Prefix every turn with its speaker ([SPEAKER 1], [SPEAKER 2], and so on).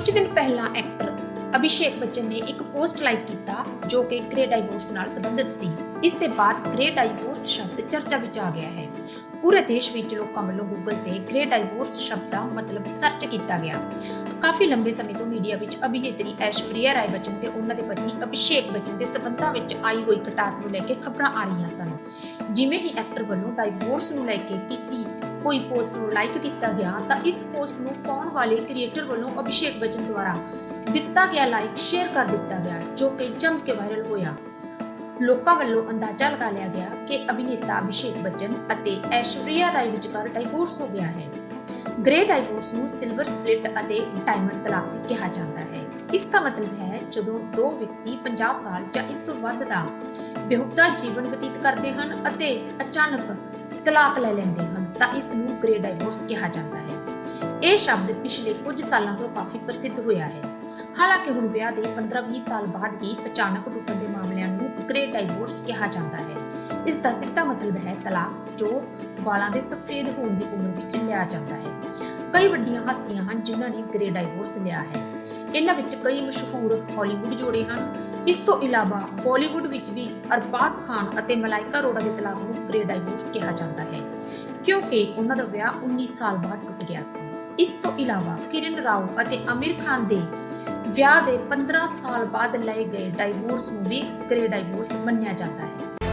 [SPEAKER 1] ਕੁਝ ਦਿਨ ਪਹਿਲਾਂ ਐਕਟਰ ਅਭਿਸ਼ੇਕ ਬੱਚਨ ਨੇ ਇੱਕ ਪੋਸਟ ਲਾਈਕ ਕੀਤਾ ਜੋ ਕਿ ਗ੍ਰੇ ਡਾਈਵੋਰਸ ਨਾਲ ਸੰਬੰਧਿਤ ਸੀ। ਇਸ ਦੇ ਬਾਅਦ ਗ੍ਰੇ ਡਾਈਵੋਰਸ ਸ਼ਬਦ ਚਰਚਾ ਵਿੱਚ ਆ ਗਿਆ ਹੈ। ਪੂਰੇ ਦੇਸ਼ ਵਿੱਚ ਲੋਕਾਂ ਵੱਲੋਂ ਗੂਗਲ ਤੇ ਗ੍ਰੇ ਡਾਈਵੋਰਸ ਸ਼ਬਦ ਦਾ ਮਤਲਬ ਸਰਚ ਕੀਤਾ ਗਿਆ। ਕਾਫੀ ਲੰਬੇ ਸਮੇਂ ਤੋਂ ਮੀਡੀਆ ਵਿੱਚ ਅਭਿਨੇਤਰੀ ਐਸ਼ਵਰਿਆ ਰਾਏ ਬੱਚਨ ਤੇ ਉਹਨਾਂ ਦੇ ਪਤੀ ਅਭਿਸ਼ੇਕ ਬੱਚਨ ਦੇ ਸਬੰਧਾਂ ਵਿੱਚ ਆਈ ਹੋਈ ਖਟਾਸ ਨੂੰ ਲੈ ਕੇ ਖਬਰਾਂ ਆ ਰਹੀਆਂ ਸਨ। ਜਿਵੇਂ ਹੀ ਐਕਟਰ ਵੱਲੋਂ ਡਾਈਵੋਰਸ ਨੂੰ ਲੈ ਕੇ ਕੀਤੀ ਕੋਈ ਪੋਸਟ ਨੂੰ ਲਾਈਕ ਕੀਤਾ ਗਿਆ ਤਾਂ ਇਸ ਪੋਸਟ ਨੂੰ ਪਾਉਣ ਵਾਲੇ ਕ੍ਰੀਏਟਰ ਵੱਲੋਂ ਅਭਿਸ਼ੇਕ ਬੱਚਨ ਦੁਆਰਾ ਦਿੱਤਾ ਗਿਆ ਲਾਈਕ ਸ਼ੇਅਰ ਕਰ ਦਿੱਤਾ ਗਿਆ, ਜੋ ਕਿ ਜੰਮ ਕੇ ਵਾਇਰਲ ਹੋਇਆ। ਲੋਕਾਂ ਵੱਲੋਂ ਅੰਦਾਜ਼ਾ ਲਗਾ ਲਿਆ ਗਿਆ ਕਿ ਅਭਿਨੇਤਾ ਅਭਿਸ਼ੇਕ ਬੱਚਨ ਅਤੇ ਐਸ਼ਵਰਿਆ ਰਾਏ ਵਿਚਕਾਰ ਡਾਈਵੋਰਸ ਹੋ ਗਿਆ ਹੈ। ਗ੍ਰੇ ਡਾਈਵੋਰਸ ਨੂੰ ਸਿਲਵਰ ਸਪਲਿਟ ਅਤੇ ਡਾਇਮੰਡ ਤਲਾਕ ਕਿਹਾ ਜਾਂਦਾ ਹੈ। ਇਸ ਦਾ ਮਤਲਬ ਹੈ, ਜਦੋਂ ਦੋ ਵਿਅਕਤੀ 50 ਸਾਲ ਜਾਂ ਇਸ ਤੋਂ ਵੱਧ ਦਾ ਬਿਹੁਦਾ ਜੀਵਨ ਬਤੀਤ ਕਰਦੇ ਹਨ ਅਤੇ ਅਚਾਨਕ ਤਲਾਕ ਲੈ ਲੈਂਦੇ ਹਨ, ਤਾਂ ਇਸ ਨੂੰ ਗ੍ਰੇ ਡਾਈਵੋਰਸ ਕਿਹਾ ਜਾਂਦਾ ਹੈ। ਇਹ ਸ਼ਬਦ ਪਿਛਲੇ ਕੁਝ ਸਾਲਾਂ ਤੋਂ ਕਾਫੀ ਪ੍ਰਸਿੱਧ ਹੋਇਆ ਹੈ। ਹਾਲਾਂਕਿ ਹੁਣ ਵਿਆਹ ਦੇ 15-20 ਸਾਲ ਬਾਅਦ ਹੀ ਅਚਾਨਕ ਟੁੱਟਣ ਦੇ ਮਾਮਲਿਆਂ ਨੂੰ ਗ੍ਰੇ ਡਾਈਵੋਰਸ ਕਿਹਾ ਜਾਂਦਾ ਹੈ। ਇਸ ਦਾ ਸਿੱਧਾ ਮਤਲਬ ਹੈ ਤਲਾਕ, ਜੋ ਵਾਲਾਂ ਦੇ ਸਫੇਦ ਹੋਣ ਦੀ ਉਮਰ ਵਿੱਚ ਲਿਆ ਜਾਂਦਾ ਹੈ। ਕਈ ਵੱਡੀਆਂ ਹਸਤੀਆਂ ਹਨ ਜਿਨ੍ਹਾਂ ਨੇ ਗ੍ਰੇ ਡਾਈਵੋਰਸ ਲਿਆ ਹੈ। ਇਹਨਾਂ ਵਿੱਚ ਕਈ ਮਸ਼ਹੂਰ ਹਾਲੀਵੁੱਡ ਜੋੜੇ ਹਨ। ਇਸ ਤੋਂ ਇਲਾਵਾ ਬਾਲੀਵੁੱਡ ਵਿੱਚ ਵੀ ਅਰਬਾਜ਼ ਖਾਨ ਅਤੇ ਮਲਾਇਕਾ ਅਰੋੜਾ ਦੇ ਤਲਾਕ ਨੂੰ ਗ੍ਰੇ ਡਾਈਵੋਰਸ ਕਿਹਾ ਜਾਂਦਾ ਹੈ, ਕਿਉਂਕਿ ਉਹਨਾਂ ਦਾ ਵਿਆਹ 19 ਸਾਲ ਬਾਅਦ ਟੁੱਟ ਗਿਆ ਸੀ। ਇਸ ਤੋਂ ਇਲਾਵਾ ਕਿਰਨ ਰਾਓ ਅਤੇ ਅਮੀਰ ਖਾਨ ਦੇ ਵਿਆਹ ਦੇ 15 ਸਾਲ ਬਾਅਦ ਲਏ ਗਏ ਡਾਈਵੋਰਸ ਨੂੰ ਵੀ ਗ੍ਰੇ ਡਾਈਵੋਰਸ ਮੰਨਿਆ ਜਾਂਦਾ ਹੈ।